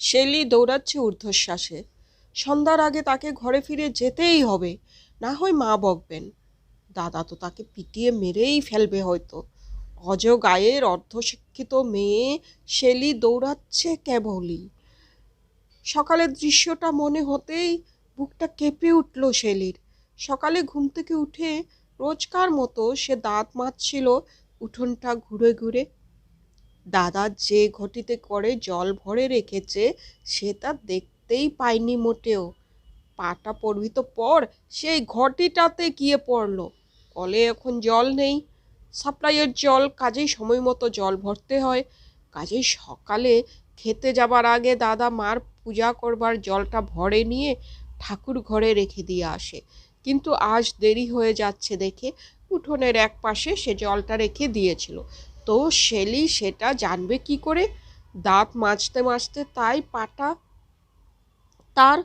Shelley দৌড়াচ্ছে ঊর্ধ্বশ্বাসে। সন্ধ্যার আগে তাকে ঘরে ফিরে যেতেই হবে, না হয় মা বকবেন। দাদা তো তাকে পিটিয়ে মেরেই ফেলবে হয়তো। অজ গায়ের অর্ধশিক্ষিত মেয়ে শেলি দৌড়াচ্ছে কেবলই। সকালের দৃশ্যটা মনে হতেই বুকটা কেঁপে উঠল শেলির। সকালে ঘুম থেকে উঠে রোজকার মতো সে দাঁত মাজছিল উঠোনটা ঘুরে ঘুরে দাদা যে ঘটিতে করে জল ভরে রেখেছে, সে তা দেখতেই পায়নি মোটেও। পাটা পড়বি তো পর সেই ঘটিটাতে গিয়ে পড়ল। কলে এখন জল নেই। সাপ্লাইয়ের জল কাজেই সময় মতো জল ভরতে হয়। কাজেই সকালে খেতে যাবার আগে দাদা মার পূজা করবার জলটা ভরে নিয়ে ঠাকুর ঘরে রেখে দিয়ে আসে। কিন্তু আজ দেরি হয়ে যাচ্ছে দেখে উঠোনের এক পাশে সে জলটা রেখে দিয়েছিল। তো শেলি সেটা জানবে কি করে? দাঁত মাজতে মাজতে তাই পাটা তার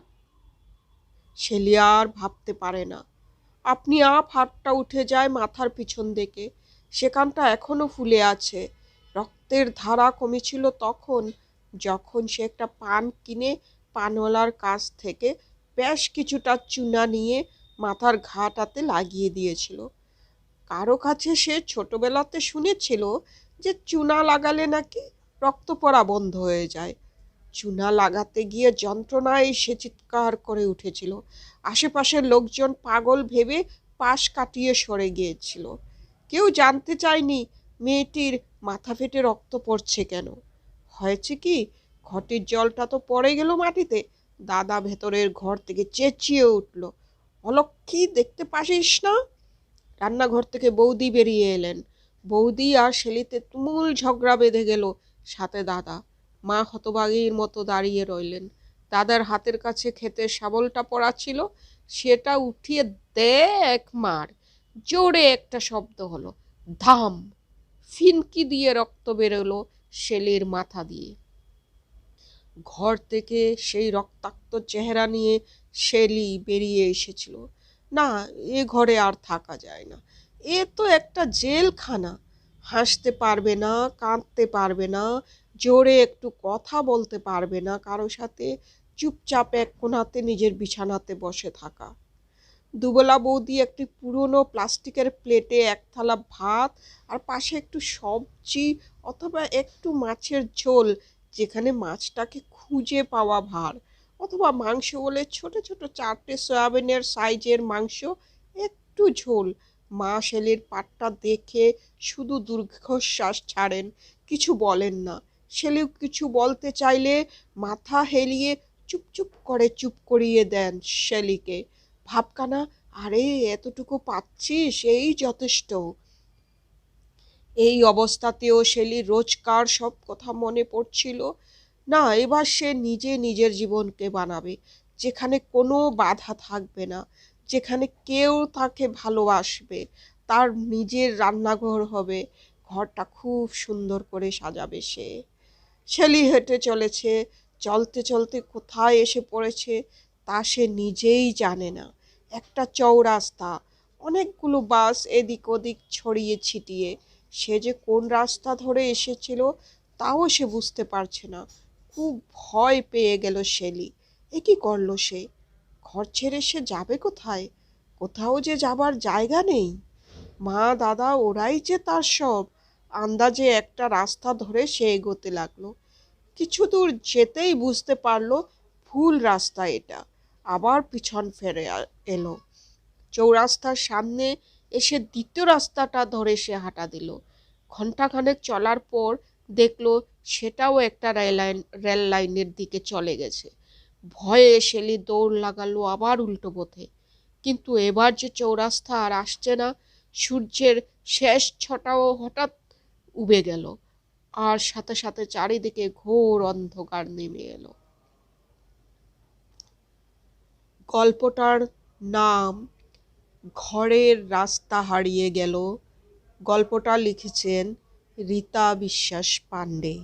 শেলি আর ভাবতে পারে না। আপনি আপ হাতটা উঠে যায় মাথার পিছন দিকে। সেখানটা এখনও ফুলে আছে। রক্তের ধারা কমেছিল তখন, যখন সে একটা পান কিনে পানওয়ালার কাছ থেকে বেশ কিছুটা চুনা নিয়ে মাথার ঘাটাতে লাগিয়ে দিয়েছিল। কারও কাছে সে ছোটবেলাতে শুনেছিল যে চুনা লাগালে নাকি রক্ত পড়া বন্ধ হয়ে যায়। চুনা লাগাতে গিয়ে যন্ত্রণায় সে চিৎকার করে উঠেছিল। আশেপাশের লোকজন পাগল ভেবে পাশ কাটিয়ে সরে গিয়েছিল। কেউ জানতে চায়নি মেয়েটির মাথা ফেটে রক্ত পড়ছে কেন। হয়েছে কি, ঘটির জলটা তো পড়ে গেল মাটিতে। দাদা ভেতরের ঘর থেকে চেঁচিয়ে উঠল, অলক্ষী, দেখতে পাসিস না? রান্নাঘর থেকে বৌদি বেরিয়ে এলেন। বৌদি আর শেলিতে তুমুল ঝগড়া বেঁধে গেল সাথে দাদা। মা হতবাগীর মতো দাঁড়িয়ে রইলেন। দাদার হাতের কাছে খেতে শাবলটা পড়া ছিল, সেটা উঠিয়ে দেখ মার, জোরে একটা শব্দ হলো, ধাম। ফিনকি দিয়ে রক্ত বেরোলো শেলির মাথা দিয়ে। ঘর থেকে সেই রক্তাক্ত চেহারা নিয়ে শেলি বেরিয়ে এসেছিল। না, এ ঘরে আর থাকা যায় না। এ তো একটা জেলখানা। হাসতে পারবে না, কাঁদতে পারবে না, জোরে একটু কথা বলতে পারবে না, কারও সাথে চুপচাপ এক কোনাতে নিজের বিছানাতে বসে থাকা। দুবেলা বৌদি একটি পুরনো প্লাস্টিকের প্লেটে এক থালা ভাত আর পাশে একটু সবজি অথবা একটু মাছের ঝোল, যেখানে মাছটাকে খুঁজে পাওয়া ভার। অথবা মাংস বলে ছোট ছোট চারটে সয়াবিনের সাইজের মাংস, একটু ঝোল। মা শেলির পাটটা দেখে শুধু দীর্ঘশ্বাস ছাড়েন, কিছু বলেন না। শেলিও কিছু বলতে চাইলে মাথা হেলিয়ে চুপচুপ করে চুপ করিয়ে দেন শেলিকে। ভাবকানা আরে, এতটুকু পাচ্ছিস? এই যথেষ্ট। এই অবস্থাতেও শেলির রোজকার সব কথা মনে পড়ছিল। না, এবার সে নিজে নিজের জীবনকে বানাবে, যেখানে কোনো বাধা থাকবে না, যেখানে কেউ তাকে ভালোবাসবে, তার নিজের রান্নাঘর হবে, ঘরটা খুব সুন্দর করে সাজাবে সে। ছেলি হেঁটে চলেছে, চলতে চলতে কোথায় এসে পড়েছে তা সে নিজেই জানে না। একটা চৌরাস্তা, অনেকগুলো বাস এদিক ওদিক ছড়িয়ে ছিটিয়ে, সে যে কোন রাস্তা ধরে এসেছিল তাও সে বুঝতে পারছে না। খুব ভয় পেয়ে গেল শেলি। এ কি করল সে? ঘর ছেড়ে সে যাবে কোথায়? কোথাও যে যাবার জায়গা নেই। মা, দাদা, ওরাই যে তার সব। আন্দাজে একটা রাস্তা ধরে সে এগোতে লাগল। কিছু দূর যেতেই বুঝতে পারল ভুল রাস্তা এটা। আবার পিছন ফেরে এলো। চৌরাস্তার সামনে এসে দ্বিতীয় রাস্তাটা ধরে সে হাঁটা দিল। ঘন্টাখানেক চলার পর দেখল সেটাও একটা রেল লাইন, রেল লাইনের দিকে চলে গেছে। ভয়ে শেলি দৌড় লাগালো আবার উল্টো পথে। কিন্তু এবার যে চৌরাস্তা আর আসছে না, সূর্যের শেষ ছটাও হঠাৎ উবে গেল আর সাথে সাথে চারিদিকে ঘোর অন্ধকার নেমে এলো। গল্পটার নাম ঘরের রাস্তা হারিয়ে গেল। গল্পটা লিখেছেন রীতা বিশ্বাস পাণ্ডে।